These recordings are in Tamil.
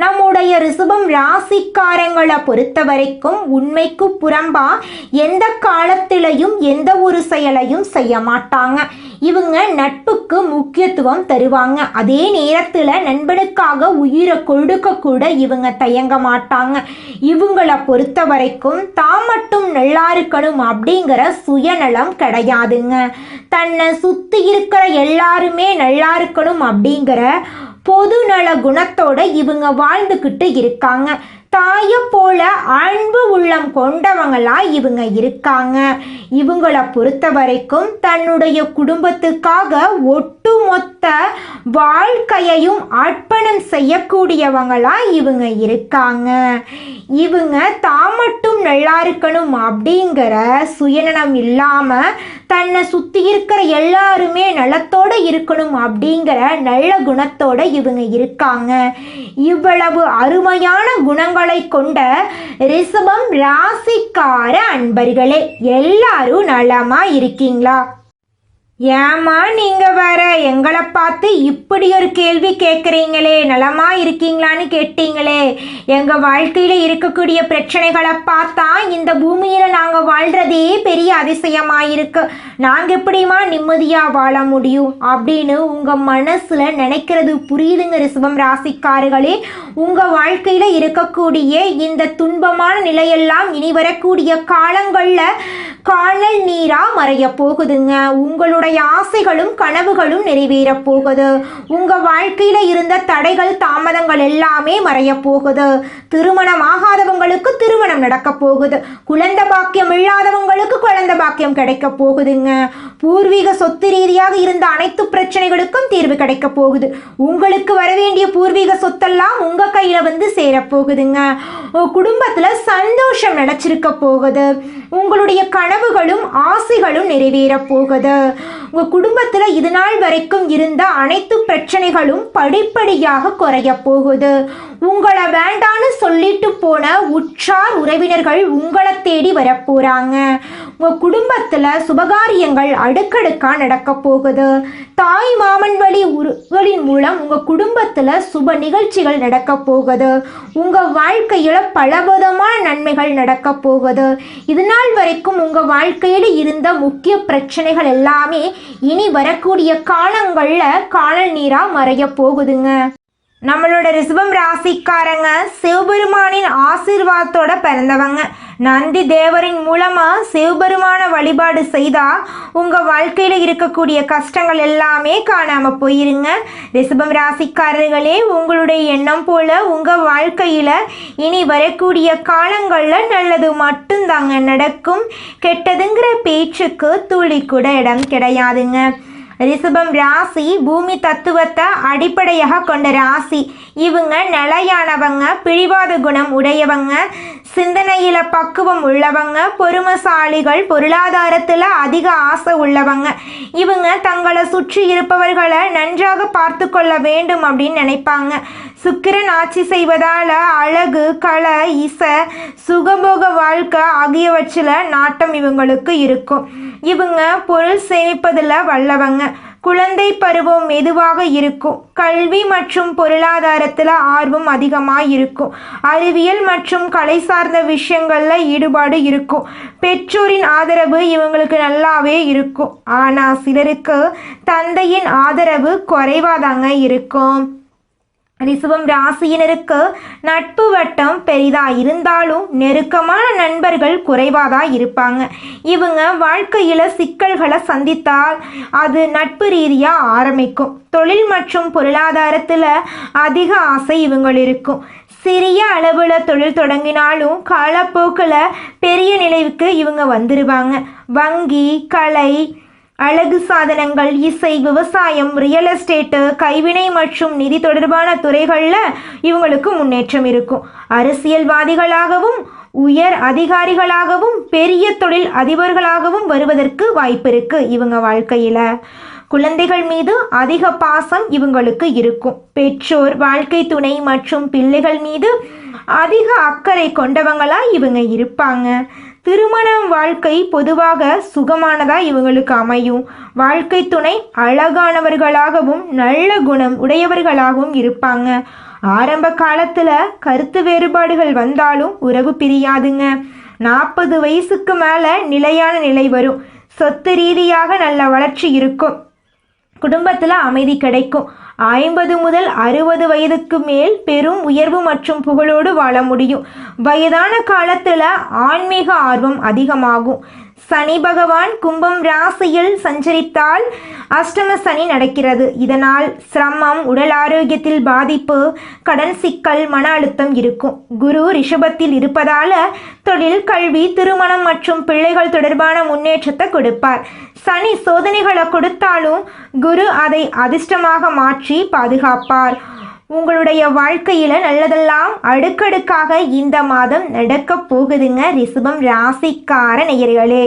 நம்முடைய ரிஷபம் ராசிக்காரங்களை பொறுத்த வரைக்கும் உண்மைக்கு புறம்பா எந்த காலத்திலையும் எந்த ஒரு செயலையும் செய்ய மாட்டாங்க. இவங்க நட்புக்கு முக்கியத்துவம் தருவாங்க. அதே நேரத்தில் நண்பனுக்காக உயிரை கொடுக்க கூட இவங்க தயங்க மாட்டாங்க. இவங்களை பொறுத்த வரைக்கும் தான் மட்டும் நல்லா இருக்கணும் அப்படிங்கிற சுயநலம் கிடையாதுங்க. தன்னை சுற்றி இருக்கிற எல்லாருமே நல்லா இருக்கணும் அப்படிங்கிற பொதுநல குணத்தோட இவங்க வாழ்ந்துக்கிட்டு இருக்காங்க. தாயை போல அன்பு உள்ளம் கொண்டவங்களா இவங்க இருக்காங்க. இவங்கள பொறுத்த வரைக்கும் தன்னுடைய குடும்பத்துக்காக ஒட்டுமொத்த வாழ்க்கையையும் அர்ப்பணம் செய்யக்கூடியவங்களா இவங்க இருக்காங்க. இவங்க தான் மட்டும் நல்லா இருக்கணும் அப்படிங்கிற சுயநலம் இல்லாமல் தன்னை சுற்றி இருக்கிற எல்லாருமே நலத்தோடு இருக்கணும் அப்படிங்கிற நல்ல குணத்தோடு இவங்க இருக்காங்க. இவ்வளவு அருமையான குணங்களை கொண்ட ரிஷபம் ராசிக்கார அன்பர்களே எல்லாரும் நலமாக இருக்கீங்களா? ஏமா நீங்க வேற? எங்களை பார்த்து இப்படி ஒரு கேள்வி கேட்குறீங்களே நலமா இருக்கீங்களான்னு கேட்டீங்களே. எங்க வாழ்க்கையில இருக்கக்கூடிய பிரச்சனைகளை பார்த்தா இந்த பூமியில நாங்க வாழ்றதே பெரிய அதிசயமா இருக்கு நாங்க எப்படிமா நிம்மதியா வாழ முடியும் அப்படின்னு உங்க மனசுல நினைக்கிறது புரியுதுங்க ரிசுவம் ராசிக்காரர்களே உங்க வாழ்க்கையில இருக்கக்கூடிய இந்த துன்பமான நிலையெல்லாம் இனி வரக்கூடிய காலங்கள்ல காணல் நீரா மறைய போகுதுங்க. உங்களுடைய ஆசைகளும் கனவுகளும் நிறைவேறப் போகுது. உங்க வாழ்க்கையில இருந்த தடைகள் தாமதங்கள் எல்லாமே மறையப் போகுது. திருமணம் ஆகாதவங்களுக்கு திருமணம் நடக்கப் போகுது. குழந்தை பாக்கியம் இல்லாதவங்களுக்கு குழந்தை பாக்கியம் கிடைக்கப் போகுதுங்க. பூர்வீக சொத்து ரீதியாக இருந்த அனைத்து பிரச்சனைகளுக்கும் தீர்வு கிடைக்கப் போகுது. உங்களுக்கு வர வேண்டிய பூர்வீக சொத்தெல்லாம் உங்க கையில வந்து சேரப்போகுதுங்க குடும்பத்துல சந்தோஷம் நினைச்சிருக்க போகுது. உங்களுடைய கனவுகளும் ஆசைகளும் நிறைவேறப் போகுது. உங்க குடும்பத்துல இது நாள் வரைக்கும் இருந்த அனைத்து பிரச்சனைகளும் படிப்படியாக குறைய போகுது. உங்களை வேண்டான்னு சொல்லிட்டு போன உற்றார் உறவினர்கள் உங்களை தேடி வரப்போறாங்க உங்கள் குடும்பத்துல சுபகாரியங்கள் அடுக்கடுக்கா நடக்க போகுது. தாய் மாமன் வழி உறவுகளின் மூலம் உங்க குடும்பத்துல சுப நிகழ்ச்சிகள் நடக்க போகுது. உங்க வாழ்க்கையில பலவிதமான நன்மைகள் நடக்க போகுது. இது நாள் வரைக்கும் உங்க வாழ்க்கையில இருந்த முக்கிய பிரச்சனைகள் எல்லாமே இனி வரக்கூடிய காலங்கள்ல காணல் நீரா மறைய போகுதுங்க. நம்மளோட ரிஷபம் ராசிக்காரங்க சிவபெருமானின் ஆசீர்வாதத்தோட பிறந்தவங்க. நந்தி தேவரின் மூலமாக சிவபெருமான வழிபாடு செய்தால் உங்கள் வாழ்க்கையில் இருக்கக்கூடிய கஷ்டங்கள் எல்லாமே காணாமல் போயிருங்க. ரிஷபம் ராசிக்காரர்களே உங்களுடைய எண்ணம் போல் உங்கள் வாழ்க்கையில் இனி வரக்கூடிய காலங்களில் நல்லது மட்டும்தாங்க நடக்கும். கெட்டதுங்கிற பேச்சுக்கு துளி கூட இடம் கிடையாதுங்க. ரிஷபம் ராசி பூமி தத்துவத்தை அடிப்படையாக கொண்ட ராசி. இவங்க நிலையானவங்க பிழிவாத குணம் உடையவங்க சிந்தனையில் பக்குவம் உள்ளவங்க பொறுமசாலிகள் பொருளாதாரத்தில் அதிக ஆசை உள்ளவங்க. இவங்க தங்களை சுற்றி இருப்பவர்களை நன்றாக பார்த்து கொள்ள வேண்டும் அப்படின்னு நினைப்பாங்க. சுக்கிரன் ஆட்சி செய்வதால் அழகு கலை இசை சுகபோக வாழ்க்கை ஆகியவற்றில் நாட்டம் இவங்களுக்கு இருக்கும். இவங்க பொருள் சேமிப்பதில் வல்லவங்க. குழந்தை பருவம் மெதுவாக இருக்கும். கல்வி மற்றும் பொருளாதாரத்தில் ஆர்வம் அதிகமாக இருக்கும் அறிவியல் மற்றும் கலை சார்ந்த விஷயங்களில் ஈடுபாடு இருக்கும். பெற்றோரின் ஆதரவு இவங்களுக்கு நல்லாவே இருக்கும். ஆனால் சிலருக்கு தந்தையின் ஆதரவு குறைவாதாங்க இருக்கும். ரிசுவம் ராசியினருக்கு நட்பு வட்டம் பெரிதா இருந்தாலும் நெருக்கமான நண்பர்கள் குறைவாதா இருப்பாங்க. இவங்க வாழ்க்கையில் சிக்கல்களை சந்தித்தால் அது நட்பு ரீதியாக ஆரம்பிக்கும். தொழில் மற்றும் பொருளாதாரத்தில் அதிக ஆசை இவங்கள் இருக்கும் சிறிய அளவில் தொழில் தொடங்கினாலும் காலப்போக்கில் பெரிய நிலைவுக்கு இவங்க வந்துடுவாங்க வங்கி கலை அழகு சாதனங்கள் இசை விவசாயம் ரியல் எஸ்டேட்டு கைவினை மற்றும் நிதி தொடர்பான துறைகளில் இவங்களுக்கு முன்னேற்றம் இருக்கும். அரசியல்வாதிகளாகவும் உயர் அதிகாரிகளாகவும் பெரிய தொழில் அதிபர்களாகவும் வருவதற்கு வாய்ப்பு இருக்கு இவங்க வாழ்க்கையில. குழந்தைகள் மீது அதிக பாசம் இவங்களுக்கு இருக்கும். பெற்றோர் வாழ்க்கை துணை மற்றும் பிள்ளைகள் மீது அதிக அக்கறை கொண்டவங்களா இவங்க இருப்பாங்க. திருமணம் வாழ்க்கை பொதுவாக சுகமானதாக இவங்களுக்கு அமையும். வாழ்க்கை துணை அழகானவர்களாகவும் நல்ல குணம் உடையவர்களாகவும் இருப்பாங்க. ஆரம்ப காலத்தில் கருத்து வேறுபாடுகள் வந்தாலும் உறவு பிரியாதுங்க. நாற்பது வயசுக்கு மேலே நிலையான நிலை வரும். சொத்து ரீதியாக நல்ல வளர்ச்சி இருக்கும். குடும்பத்தில் அமைதி கிடைக்கும். ஐம்பது முதல் அறுபது வயதுக்கு மேல் பெரும் உயர்வு மற்றும் புகழோடு வாழ முடியும். வயதான காலத்தில் ஆன்மீக ஆர்வம் அதிகமாகும். சனி பகவான் கும்பம் ராசியில் சஞ்சரித்தால் அஷ்டம சனி நடக்கிறது. இதனால் சிரமம் உடல் ஆரோக்கியத்தில் பாதிப்பு கடன் சிக்கல் மன அழுத்தம் இருக்கும். குரு ரிஷபத்தில் இருப்பதால தொழில் கல்வி திருமணம் மற்றும் பிள்ளைகள் தொடர்பான முன்னேற்றத்தை கொடுப்பார். சனி சோதனைகளை கொடுத்தாலும் குரு அதை அதிர்ஷ்டமாக மாற்றி பாதுகாப்பார். உங்களுடைய வாழ்க்கையில் நல்லதெல்லாம் அடுக்கடுக்காக இந்த மாதம் நடக்க போகுதுங்க. ரிஷபம் ராசிக்கார நேயர்களே.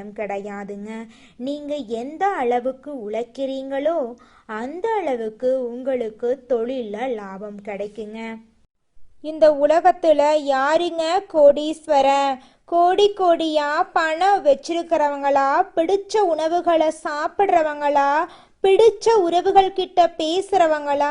இடம் கிடையாதுங்க. நீங்க எந்த அளவுக்கு உழைக்கிறீங்களோ அந்த அளவுக்கு உங்களுக்கு தொழில லாபம் கிடைக்குங்க. இந்த உலகத்துல யாருங்க கோடீஸ்வரன் கோடி கோடியா பணம் வச்சிருக்கிறவங்களா? பிடிச்ச உணவுகளை சாப்பிட்றவங்களா? பிடிச்ச உறவுகள் கிட்ட பேசுறவங்களா?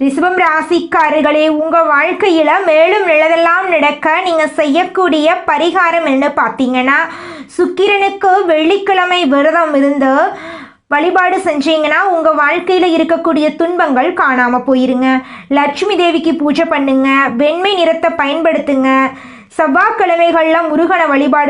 ரிஷபம் ராசிக்காரர்களே உங்கள் வாழ்க்கையில் மேலும் நல்லதெல்லாம் நடக்க நீங்கள் செய்யக்கூடிய பரிகாரம் என்ன பார்த்தீங்கன்னா சுக்கிரனுக்கு வெள்ளிக்கிழமை விரதம் இருந்து வழிபாடு செஞ்சீங்கன்னா உங்கள் வாழ்க்கையில் இருக்கக்கூடிய துன்பங்கள் காணாமல் போயிருங்க. லட்சுமி தேவிக்கு பூஜை பண்ணுங்க வெண்மை நிறத்தை பயன்படுத்துங்க. செவ்வாய்க்கிழமைகளில் முருகனை வழிபாடு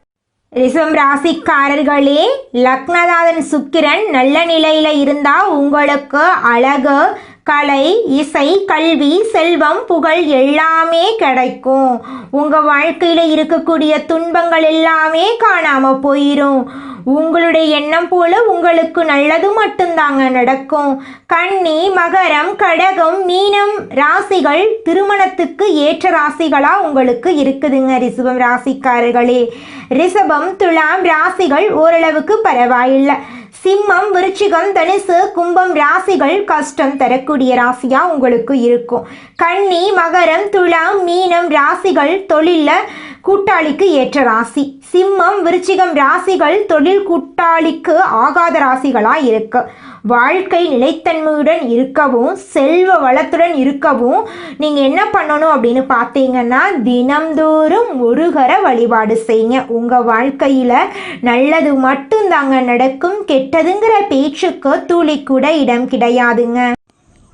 ரிசம் ராசிக்காரர்களே லக்னநாதன் சுக்கிரன் நல்ல நிலையில் இருந்தால் உங்களுக்கு அழகு கலை இசை கல்வி செல்வம் புகழ் எல்லாமே கிடைக்கும். உங்கள் வாழ்க்கையில் இருக்கக்கூடிய துன்பங்கள் எல்லாமே காணாமல் போயிடும் உங்களுடைய எண்ணம் போல உங்களுக்கு நல்லது மட்டும்தாங்க நடக்கும். கன்னி மகரம் கடகம் மீனம் ராசிகள் திருமணத்துக்கு ஏற்ற ராசிகளா உங்களுக்கு இருக்குதுங்க ரிசபம் ராசிக்காரர்களே. ரிஷபம் துலாம் ராசிகள் ஓரளவுக்கு பரவாயில்லை. சிம்மம் விருச்சிகம் தனுசு கும்பம் ராசிகள் கஷ்டம் தரக்கூடிய ராசியா உங்களுக்கு இருக்கும். கன்னி மகரம் துலாம் மீனம் ராசிகள் தொழிலில் கூட்டாளிக்கு ஏற்ற ராசி. சிம்மம் விருச்சிகம் ராசிகள் தொழில் கூட்டாளிக்கு ஆகாத ராசிகளாக இருக்கு. வாழ்க்கை நிலைத்தன்மையுடன் இருக்கவும் செல்வ வளத்துடன் இருக்கவும் நீங்கள் என்ன பண்ணணும் அப்படின்னு பார்த்தீங்கன்னா தினம்தோறும் முருகரை வழிபாடு செய்யுங்க. உங்கள் வாழ்க்கையில் நல்லது மட்டும்தாங்க நடக்கும் கெட்டதுங்கிற பேச்சுக்கு துளி கூட இடம் கிடையாதுங்க.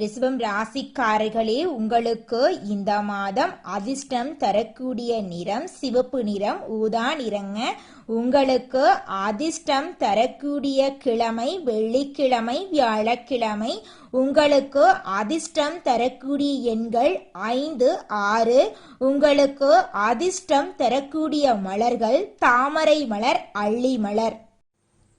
ரிஷபம் ராசிக்காரர்களே உங்களுக்கு இந்த மாதம் அதிர்ஷ்டம் தரக்கூடிய நிறம் சிவப்பு நிறம் ஊதா நிறங்க. உங்களுக்கு அதிர்ஷ்டம் தரக்கூடிய கிழமை வெள்ளிக்கிழமை வியாழக்கிழமை. உங்களுக்கு அதிர்ஷ்டம் தரக்கூடிய எண்கள் ஐந்து ஆறு. உங்களுக்கு அதிர்ஷ்டம் தரக்கூடிய மலர்கள் தாமரை மலர் அள்ளி மலர்.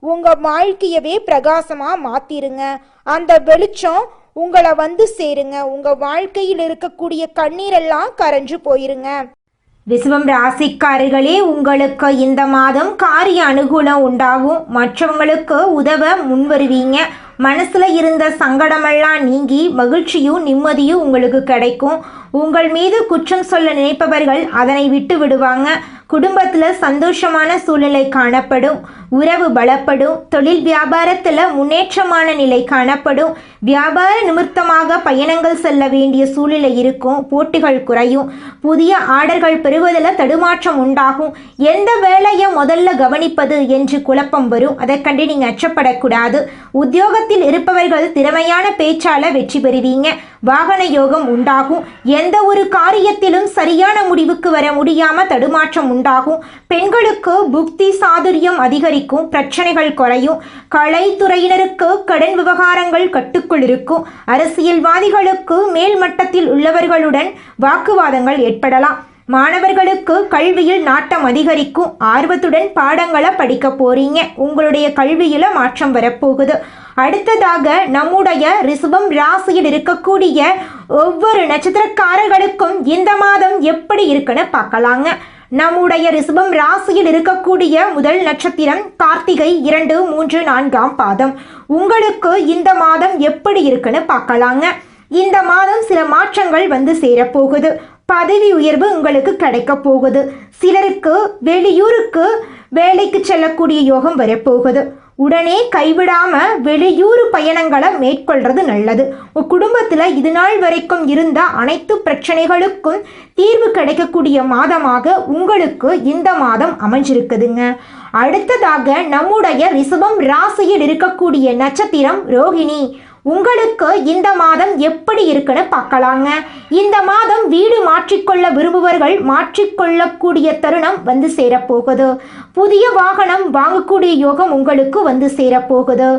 உங்க வாழ்க்கையவே பிரகாசமா மாத்திருங்க. அந்த வெளிச்சம் உங்களை வந்து சேருங்க. உங்க வாழ்க்கையில் இருக்கக்கூடிய கண்ணீரெல்லாம் கரைஞ்சு போயிருங்க. விசுவம் ராசிக்காரர்களே உங்களுக்கு இந்த மாதம் காரிய அனுகூலம் உண்டாகும். மற்றவங்களுக்கு உதவ முன்வருவீங்க. மனசுல இருந்த சங்கடமெல்லாம் நீங்கி மகிழ்ச்சியும் நிம்மதியும் உங்களுக்கு கிடைக்கும். உங்கள் மீது குற்றம் சொல்ல நினைப்பவர்கள் அதனை விட்டு விடுவாங்க. குடும்பத்தில் சந்தோஷமான சூழ்நிலை காணப்படும் உறவு பலப்படும் தொழில் வியாபாரத்தில் முன்னேற்றமான நிலை காணப்படும் வியாபார நிமித்தமாக பயணங்கள் செல்ல வேண்டிய சூழ்நிலை இருக்கும் போட்டிகள் குறையும் புதிய ஆர்டர்கள் பெறுவதில் தடுமாற்றம் உண்டாகும். எந்த வேலையை முதல்ல கவனிப்பது என்று குழப்பம் வரும். அதை கண்டு நீங்கள் அச்சப்படக்கூடாது. உத்தியோகத்தில் இருப்பவர்கள் திறமையான பேச்சால் வெற்றி பெறுவீங்க. வாகன யோகம் உண்டாகும். எந்த ஒரு காரியத்திலும் சரியான முடிவுக்கு வர முடியாம தடுமாற்றம் உண்டாகும். பெண்களுக்கு புக்தி சாதுரியம் அதிகரிக்கும். பிரச்சனைகள் குறையும். கலைத்துறையினருக்கு கடன் விவகாரங்கள் கட்டுக்குள் இருக்கும். அரசியல்வாதிகளுக்கு மேல் மட்டத்தில் உள்ளவர்களுடன் வாக்குவாதங்கள் ஏற்படலாம். மாணவர்களுக்கு கல்வியில் நாட்டம் அதிகரிக்கும். ஆர்வத்துடன் பாடங்களை படிக்க போறீங்க. உங்களுடைய கல்வியில மாற்றம் வரப்போகுது. அடுத்ததாக நம்முடைய ரிசபம் ராசியில் இருக்கக்கூடிய ஒவ்வொரு நட்சத்திரக்காரர்களுக்கும் இந்த மாதம் எப்படி இருக்குன்னு பார்க்கலாங்க. நம்முடைய ரிசபம் ராசியில் இருக்கக்கூடிய முதல் நட்சத்திரம் கார்த்திகை இரண்டு மூன்று நான்காம் பாதம். உங்களுக்கு இந்த மாதம் எப்படி இருக்குன்னு பார்க்கலாங்க. இந்த மாதம் சில மாற்றங்கள் வந்து சேரப்போகுது. பதவி உயர்வு உங்களுக்கு கிடைக்க போகுது. சிலருக்கு வெளியூருக்கு வேலைக்கு செல்லக்கூடிய யோகம் வரப்போகுது. உடனே கைவிடாம வெளியூர் பயணங்களை மேற்கொள்றது நல்லது. உன் குடும்பத்துல இது நாள் வரைக்கும் இருந்த அனைத்து பிரச்சனைகளுக்கும் தீர்வு கிடைக்கக்கூடிய மாதமாக உங்களுக்கு இந்த மாதம் அமைஞ்சிருக்குதுங்க. அடுத்ததாக நம்முடைய ரிசபம் ராசியில் இருக்கக்கூடிய நட்சத்திரம் ரோகிணி. உங்களுக்கு இந்த மாதம் எப்படி இருக்குன்னு பார்க்கலாங்க. இந்த மாதம் வீடு மாற்றிக்கொள்ள விரும்புவர்கள் மாற்றிக்கொள்ளக்கூடிய தருணம் வந்து சேரப்போகுது. புதிய வாகனம் வாங்கக்கூடிய யோகம் உங்களுக்கு வந்து சேரப்போகுது.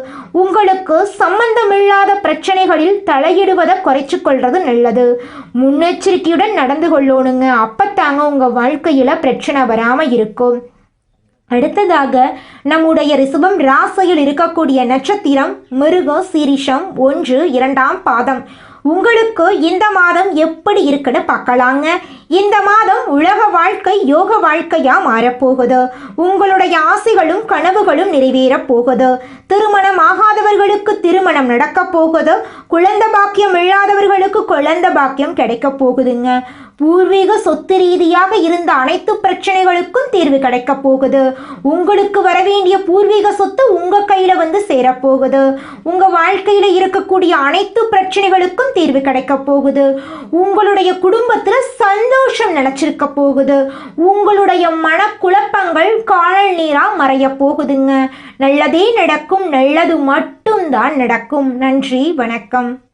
உங்களுக்கு சம்பந்தமில்லாத பிரச்சனைகளில் தலையிடுவதை குறைச்சு கொள்வது நல்லது. முன்னெச்சரிக்கையுடன் நடந்து கொள்ளணுங்க. அப்பத்தாங்க உங்கள் வாழ்க்கையில் பிரச்சனை வராமல் இருக்கும். அடுத்ததாக நம்முடைய ரிசபம் ராசியில் இருக்கக்கூடிய நட்சத்திரம் மிருக சீரிஷம் ஒன்று இரண்டாம் பாதம். உங்களுக்கு இந்த மாதம் எப்படி இருக்குன்னு பார்க்கலாங்க. இந்த மாதம் உலக வாழ்க்கை யோக வாழ்க்கையா மாறப்போகுது. உங்களுடைய ஆசைகளும் கனவுகளும் நிறைவேறப் போகுது. திருமணம் ஆகாதவர்களுக்கு திருமணம் நடக்க போகுது. குழந்தை பாக்கியம் இல்லாதவர்களுக்கு குழந்தை பாக்கியம் கிடைக்க போகுதுங்க. பூர்வீக சொத்து ரீதியாக இருந்த அனைத்து பிரச்சனைகளுக்கும் தீர்வு கிடைக்க போகுது. உங்களுக்கு வர வேண்டிய பூர்வீக சொத்து உங்க கையில வந்து சேரப்போகுது உங்க வாழ்க்கையில இருக்கக்கூடிய அனைத்து பிரச்சனைகளுக்கும் தீர்வு கிடைக்க போகுது. உங்களுடைய குடும்பத்துல சந்தோஷம் நினைச்சிருக்க போகுது. உங்களுடைய மனக்குழப்பங்கள் காணல் நீரா மறைய போகுதுங்க. நல்லதே நடக்கும் நல்லது மட்டும்தான் நடக்கும். நன்றி வணக்கம்.